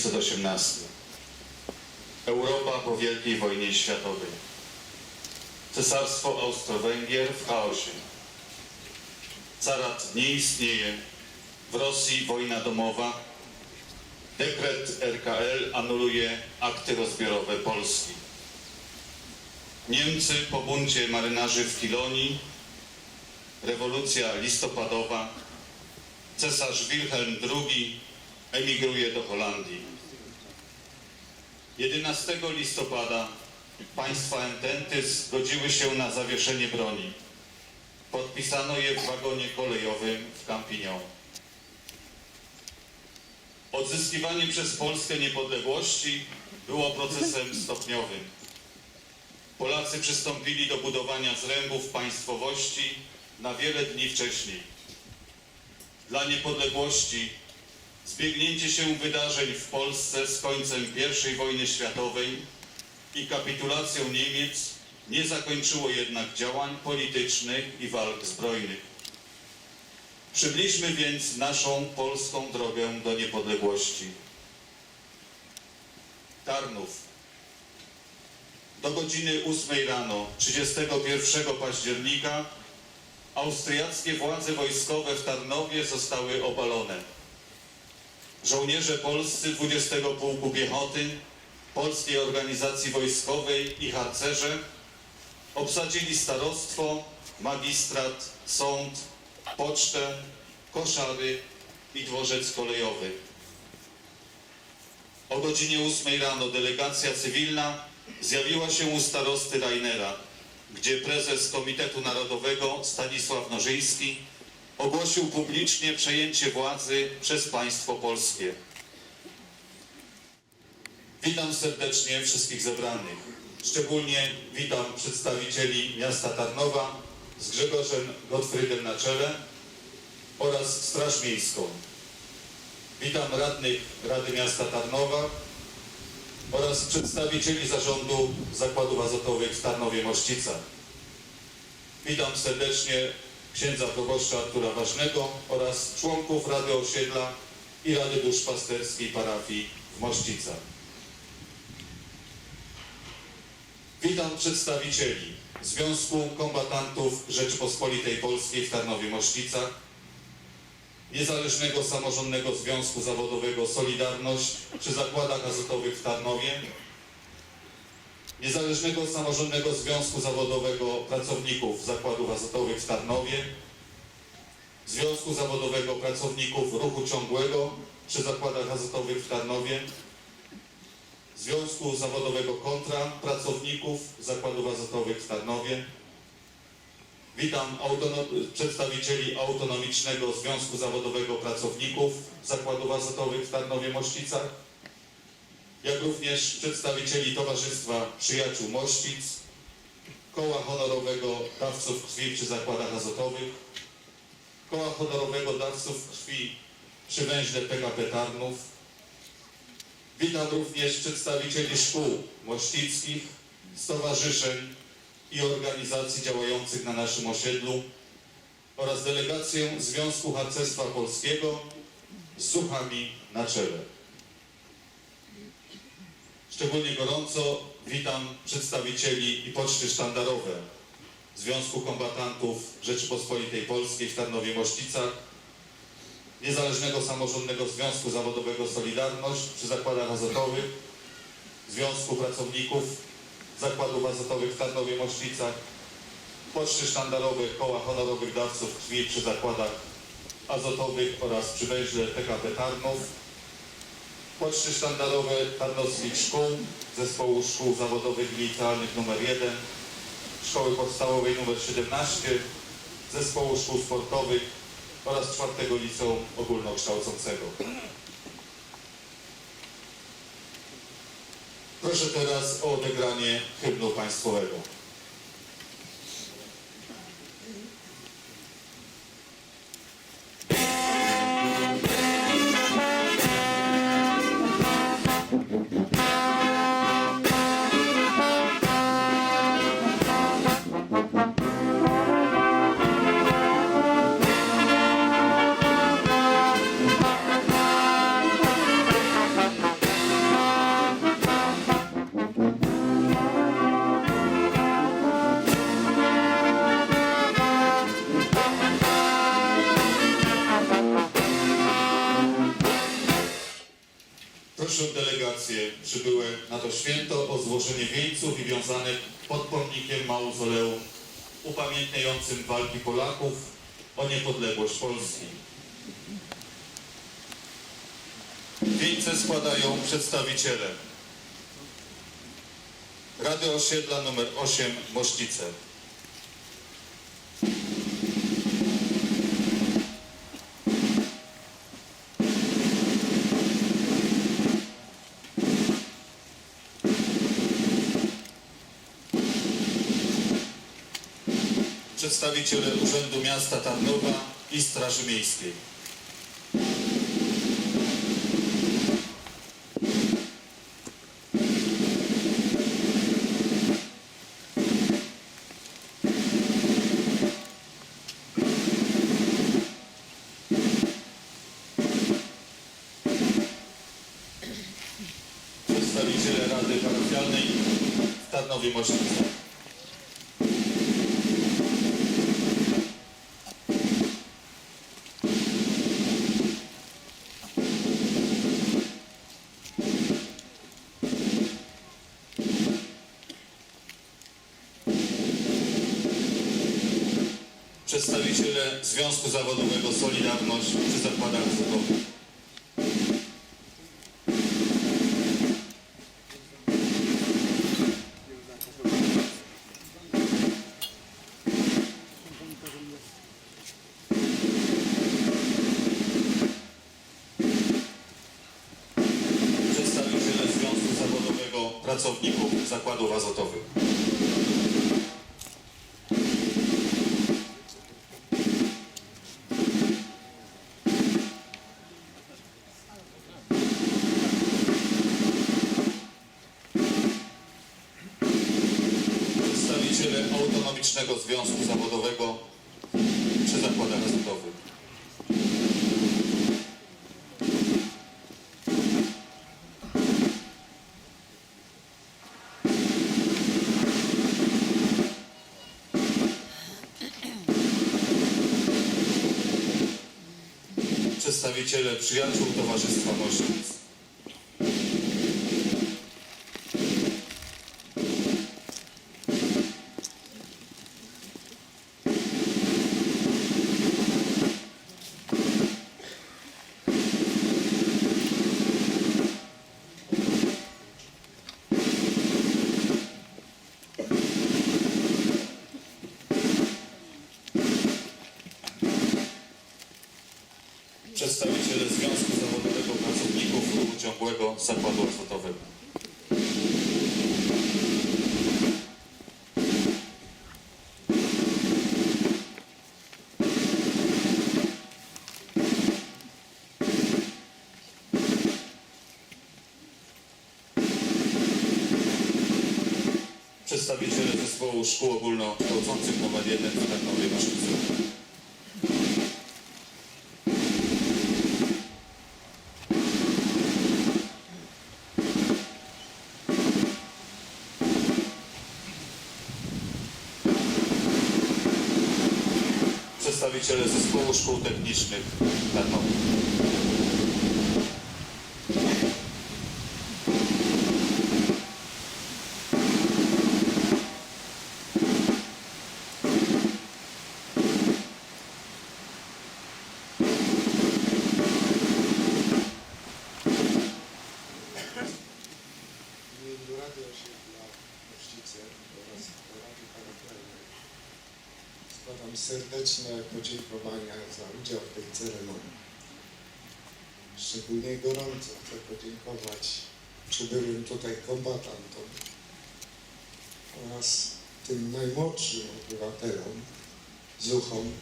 1918. Europa po Wielkiej Wojnie Światowej. Cesarstwo Austro-Węgier w chaosie. Carat nie istnieje. W Rosji wojna domowa. Dekret RKL anuluje akty rozbiorowe Polski. Niemcy po buncie marynarzy w Kilonii. Rewolucja listopadowa. Cesarz Wilhelm II emigruje do Holandii. 11 listopada państwa Ententy zgodziły się na zawieszenie broni. Podpisano je w wagonie kolejowym w Campignon. Odzyskiwanie przez Polskę niepodległości było procesem stopniowym. Polacy przystąpili do budowania zrębów państwowości na wiele dni wcześniej. Dla niepodległości zbiegnięcie się wydarzeń w Polsce z końcem I wojny światowej i kapitulacją Niemiec nie zakończyło jednak działań politycznych i walk zbrojnych. Przybliżmy więc naszą polską drogę do niepodległości. Tarnów. Do godziny 8 rano 31 października austriackie władze wojskowe w Tarnowie zostały obalone. Żołnierze polscy 20 Pułku Piechoty, Polskiej Organizacji Wojskowej i harcerze obsadzili starostwo, magistrat, sąd, pocztę, koszary i dworzec kolejowy. O godzinie 8 rano delegacja cywilna zjawiła się u starosty Rainera, gdzie prezes Komitetu Narodowego Stanisław Nożyński ogłosił publicznie przejęcie władzy przez państwo polskie. Witam serdecznie wszystkich zebranych. Szczególnie witam przedstawicieli miasta Tarnowa z Grzegorzem Gottfriedem na czele oraz Straż Miejską. Witam radnych Rady Miasta Tarnowa oraz przedstawicieli zarządu Zakładów Azotowych w Tarnowie Mościca. Witam serdecznie księdza proboszcza Artura Ważnego oraz członków Rady Osiedla i Rady Duszpasterskiej Parafii w Mościcach. Witam przedstawicieli Związku Kombatantów Rzeczypospolitej Polskiej w Tarnowie Mościcach, Niezależnego Samorządnego Związku Zawodowego Solidarność przy Zakładach Azotowych w Tarnowie, Niezależnego Samorządnego Związku Zawodowego Pracowników Zakładów Azotowych w Tarnowie, Związku Zawodowego Pracowników Ruchu Ciągłego przy Zakładach Azotowych w Tarnowie, Związku Zawodowego Kontra Pracowników Zakładów Azotowych w Tarnowie. Witam przedstawicieli Autonomicznego Związku Zawodowego Pracowników Zakładów Azotowych w Tarnowie Mościcach, jak również przedstawicieli Towarzystwa Przyjaciół Mościc, Koła Honorowego Dawców Krwi przy Zakładach Azotowych, Koła Honorowego Dawców Krwi przy Węźle PKP Tarnów, Witam również przedstawicieli szkół mościckich, stowarzyszeń i organizacji działających na naszym osiedlu oraz delegację Związku Harcerstwa Polskiego z Zuchami na czele. Szczególnie gorąco witam przedstawicieli i poczty sztandarowe Związku Kombatantów Rzeczypospolitej Polskiej w Tarnowie Mościcach, Niezależnego Samorządnego Związku Zawodowego Solidarność przy Zakładach Azotowych, Związku Pracowników Zakładów Azotowych w Tarnowie Moszczicach, Poczty Sztandarowe Koła Honorowych Dawców Krwi przy Zakładach Azotowych oraz przy węźle PKP Tarnów, Poczty Sztandarowe Tarnowskich Szkół, Zespołu Szkół Zawodowych i Licealnych nr 1, Szkoły Podstawowej nr 17, Zespołu Szkół Sportowych oraz czwartego liceum ogólnokształcącego. Proszę teraz o odegranie hymnu państwowego. Delegacje przybyłe na to święto o złożenie wieńców i wiązanek pod pomnikiem mauzoleum upamiętniającym walki Polaków o niepodległość Polski. Wieńce składają przedstawiciele Rady Osiedla nr 8 Moszcice. Przedstawiciele Urzędu Miasta Tarnowa i Straży Miejskiej. Przedstawiciele Związku Zawodowego Solidarność przy zakładach zawodowych. Przedstawiciele Związku Zawodowego Pracowników Zakładów Azotowych. Autonomicznego Związku Zawodowego przy Zakładach Azotowych. Przedstawiciele Przyjaciół Towarzystwa Moźnic. Ciągłego Zakładu Azotowego. Przedstawiciele Zespołu Szkół Ogólnokształcących nr 1 w Tarnowie Maszycy. Przedstawiciele Zespołu Szkół Technicznych serdeczne podziękowania za udział w tej ceremonii. Szczególnie gorąco chcę podziękować przybyłym tutaj kombatantom oraz tym najmłodszym obywatelom, zuchom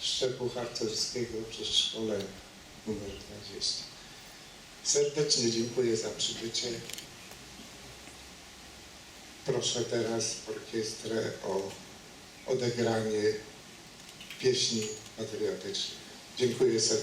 szczepu harcerskiego przy szkole numer 20. Serdecznie dziękuję za przybycie. Proszę teraz orkiestrę o odegranie pieśni patriotycznych. Dziękuję sobie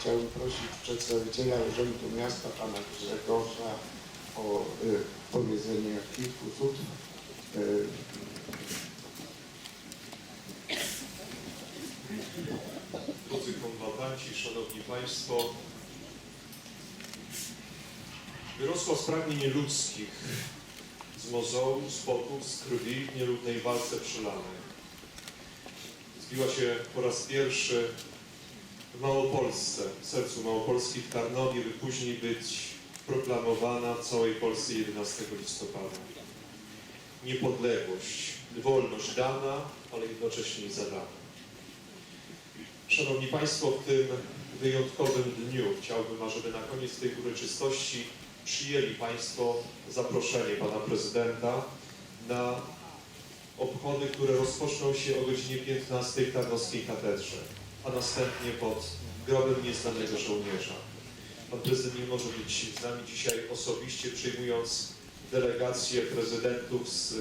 chciałbym prosić przedstawiciela Urzędu Miasta, pana Grzegorza, o e, powiedzenie kilku słów. E, Drodzy kombatanci, szanowni państwo, wyrosła z pragnień nieludzkich, z mozołu, z potów, z krwi w nierównej walce przelanej. Zbiła się po raz pierwszy w Małopolsce, w sercu Małopolski w Tarnowie, by później być proklamowana w całej Polsce 11 listopada. Niepodległość, wolność dana, ale jednocześnie zadana. Szanowni Państwo, w tym wyjątkowym dniu chciałbym, ażeby na koniec tej uroczystości przyjęli Państwo zaproszenie Pana Prezydenta na obchody, które rozpoczną się o godzinie 15 w Tarnowskiej Katedrze, a następnie pod grobem nieznanego żołnierza. Pan Prezydent nie może być z nami dzisiaj osobiście, przyjmując delegacje prezydentów z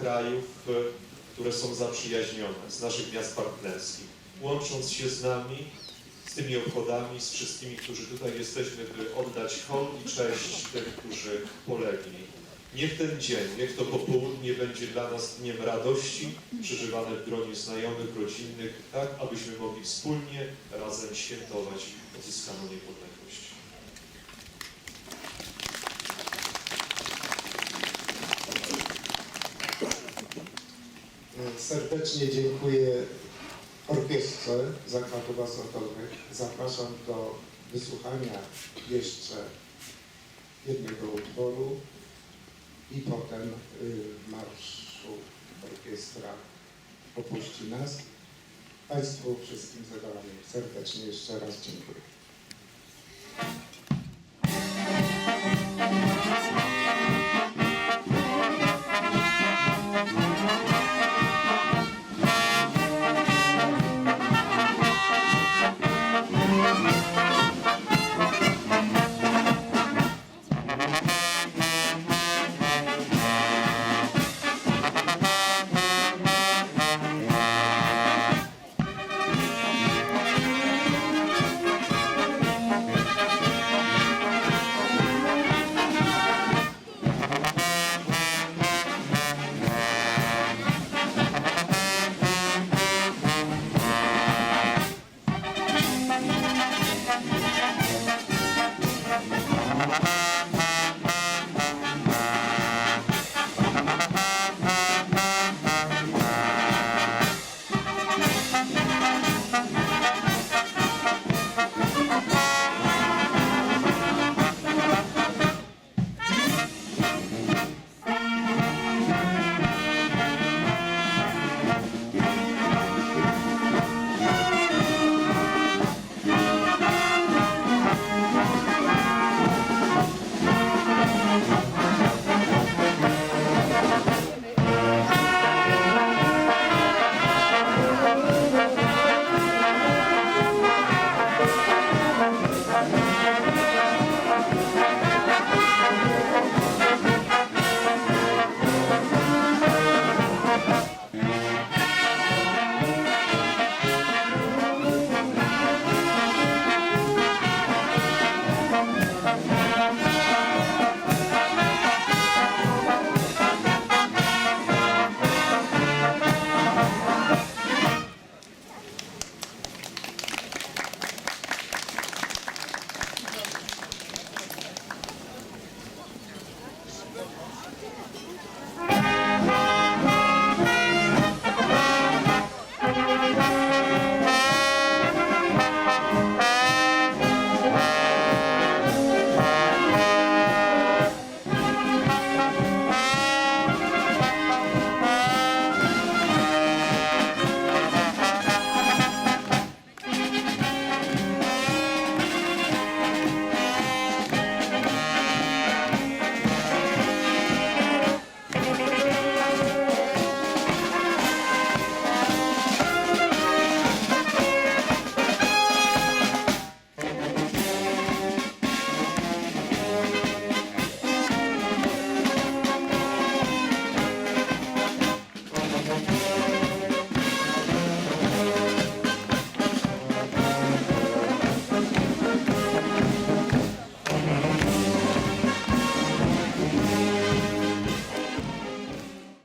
krajów, które są zaprzyjaźnione, z naszych miast partnerskich łącząc się z nami, z tymi obchodami, z wszystkimi, którzy tutaj jesteśmy, by oddać hołd i cześć tym, którzy polegli. Niech ten dzień, niech to popołudnie będzie dla nas dniem radości, przeżywane w gronie znajomych, rodzinnych, tak abyśmy mogli wspólnie, razem świętować odzyskaną niepodległość. Serdecznie dziękuję orkiestrze Zakładów Azotowych. Zapraszam do wysłuchania jeszcze jednego utworu i potem y, w marszu orkiestra opuści nas. Państwu wszystkim zadawam serdecznie jeszcze raz dziękuję.